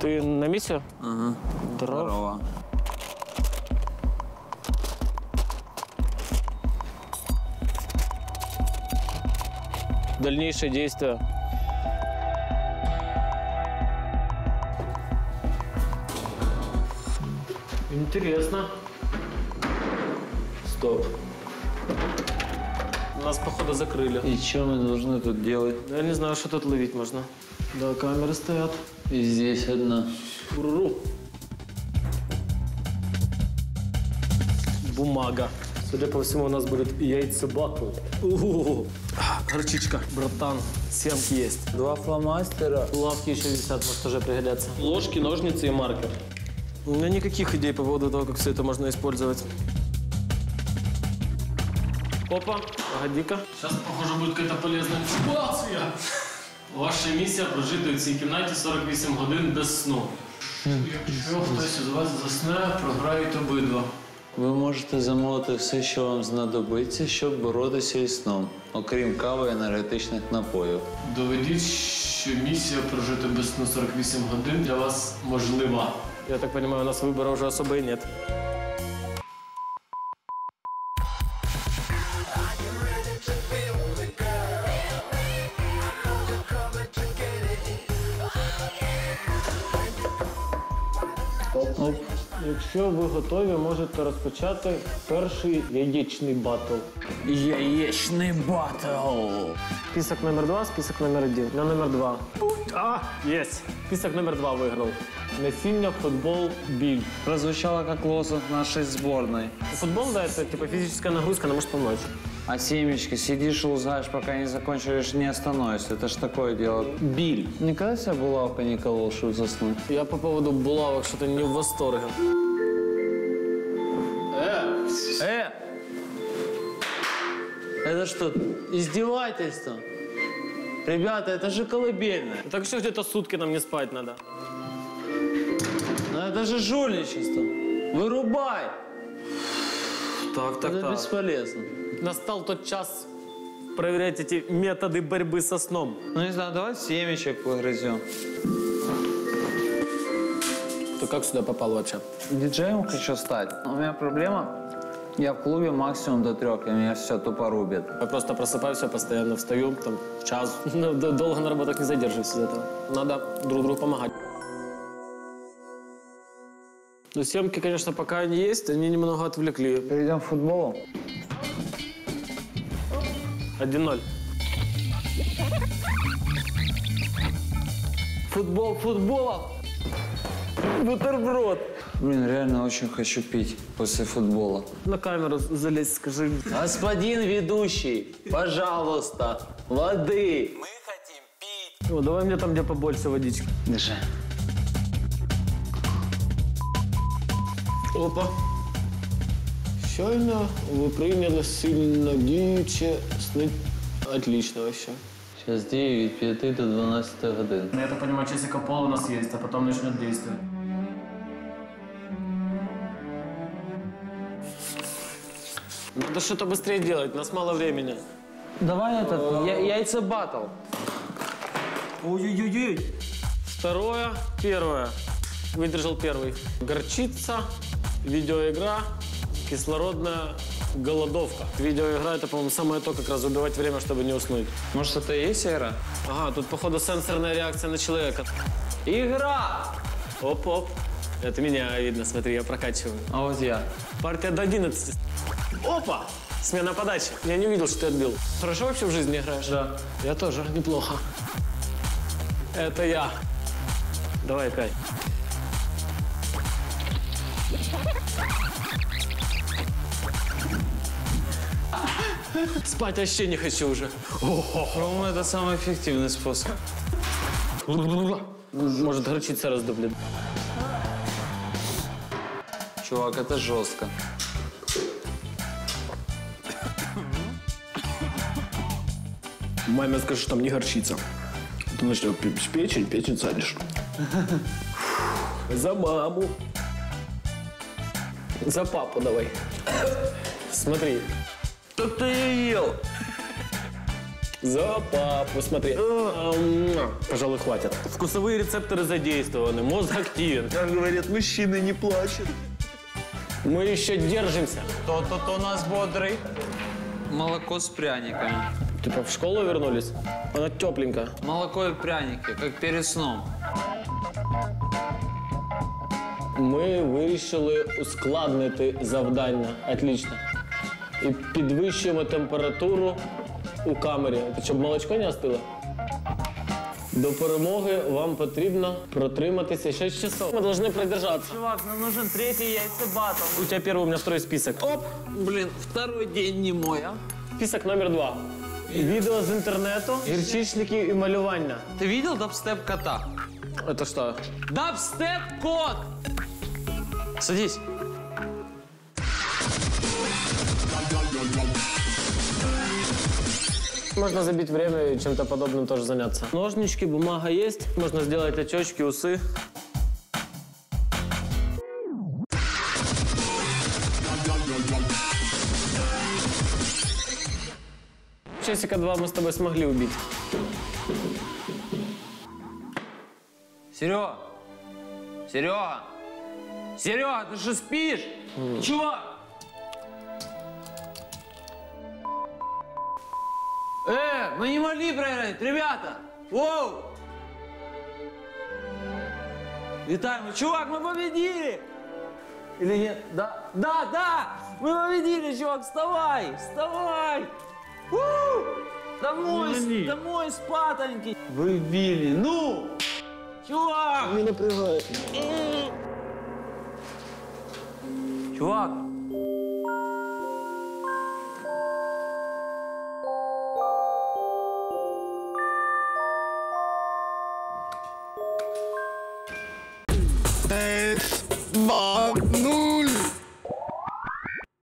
Ты на месте? Ага. Здорово. Здорово. Дальнейшие действия. Интересно. Стоп. Нас, походу, закрыли. И что мы должны тут делать? Я не знаю, что тут ловить можно. Да, камеры стоят. И здесь одна. Уруру. Бумага. Судя по всему, у нас будет яйца батл. У-у-у. Горчичка. Братан, семки есть. Два фломастера. Лавки еще висят, может, тоже пригодятся. Ложки, ножницы и маркер. У меня никаких идей по поводу того, как все это можно использовать. Опа, погоди-ка. Сейчас, похоже, будет какая-то полезная информация. Ваша місія прожити у цій кімнаті 48 годин без сну. Якщо хтось із вас засне, програють обидва. Ви можете замовити все, що вам знадобиться, щоб боротися із сном, окрім кави і енергетичних напоїв. Доведіть, що місія прожити без сну 48 годин для вас можлива. Я так розумію, у нас вибору вже особо і Оп. Якщо ви готові, можете розпочати перший яєчний батл. Яєчний батл. Список номер два, список номер один. На номер два. А, есть. Список номер два выиграл. Насильно футбол биль. Прозвучало как лозунг нашей сборной. Футбол, да, это типа физическая нагрузка, она может помочь. А семечки, сидишь и лузгаешь, пока не закончишь, не остановишься. Это ж такое дело. Биль. Никогда себя булавка не колол, чтобы заснуть? Я по поводу булавок что-то не в восторге. Э! Это что, издевательство? Ребята, это же колыбельная. Так что где-то сутки нам не спать надо. Ну это же жульничество. Вырубай! Так, так, это бесполезно. Настал тот час проверять эти методы борьбы со сном. Ну не знаю, давай семечек погрызем. Ты как сюда попал вообще? Диджеем хочу стать. У меня проблема. Я в клубе максимум до трех, и меня все тупо рубит. Я просто просыпаюсь, я постоянно встаю, там, час. Ну, Долго на работах не задерживаюсь из этого. Надо друг другу помогать. Ну, съемки, конечно, пока они есть, они немного отвлекли. Перейдем к футболу. 1-0. Футбол футболом! Бутерброд. Блин, реально очень хочу пить после футбола. На камеру залезь, скажи. Господин ведущий, пожалуйста, воды. О, давай мне там, где побольше водички. Держи. Опа. Щойно ви прийняли сильно діюче сни. Отлично вообще. Сейчас 9, 5 до 12 годин. Ну, я так понимаю, часика пол у нас есть, а потом начнет действие. Надо что-то быстрее делать, у нас мало времени. Давай этот, я, яйца батл. Ой-ой-ой. Второе, первое. Выдержал первый. Горчица, видеоигра, кислородная голодовка. Видеоигра это, по-моему, самое то, как раз убивать время, чтобы не уснуть. Может, это и есть игра? Ага, тут, походу, сенсорная реакция на человека. Игра! Оп-оп. Это меня видно, смотри, я прокачиваю. А вот я. Партия до 11. Опа! Смена подачи. Я не увидел, что ты отбил. Хорошо вообще в жизни играешь? Да. Я тоже, неплохо. Это я. Давай опять. Спать вообще не хочу уже. По-моему, это самый эффективный способ. Может, горчица раздуплит. Чувак, это жестко. Маме скажешь, что там не горчица. Ты начнешь печень, печень садишь. За маму. За папу давай. Смотри. Так ты ел. За папу, смотри. Пожалуй, хватит. Вкусовые рецепторы задействованы, мозг активен. Как говорят, мужчины не плачут. Мы еще держимся. Кто тут у нас бодрый? Молоко с пряниками. Типа в школу вернулись? Она тепленькая. Молоко и пряники, как перед сном. Ми вирішили ускладнити завдання. Отлично. І підвищуємо температуру у камері, щоб молочко не остило. До перемоги вам потрібно протриматися 6 часов. Мы должны продержаться. Чувак, нам нужен третий яйцебатон. У тебя первый, у меня второй список. Оп! Блин, второй день не мой, а? Список номер два. Відео з інтернету, гірчичники і малювання. Ты видел дабстеп кота? Это что? Дабстеп кот! Садись. Можно забить время и чем-то подобным тоже заняться. Ножнички, бумага есть. Можно сделать очечки, усы. Часика два мы с тобой смогли убить. Серега! Серега! Серега, ты что спишь? Чувак! Э, мы не могли проиграть, ребята! Воу! Витаем, ну, чувак, мы победили! Или нет? Да, да, да! Мы победили, чувак, вставай! Вставай! У! Домой, домой, спатоньки! Выбили, ну! Чувак! Не напрягай. Чувак,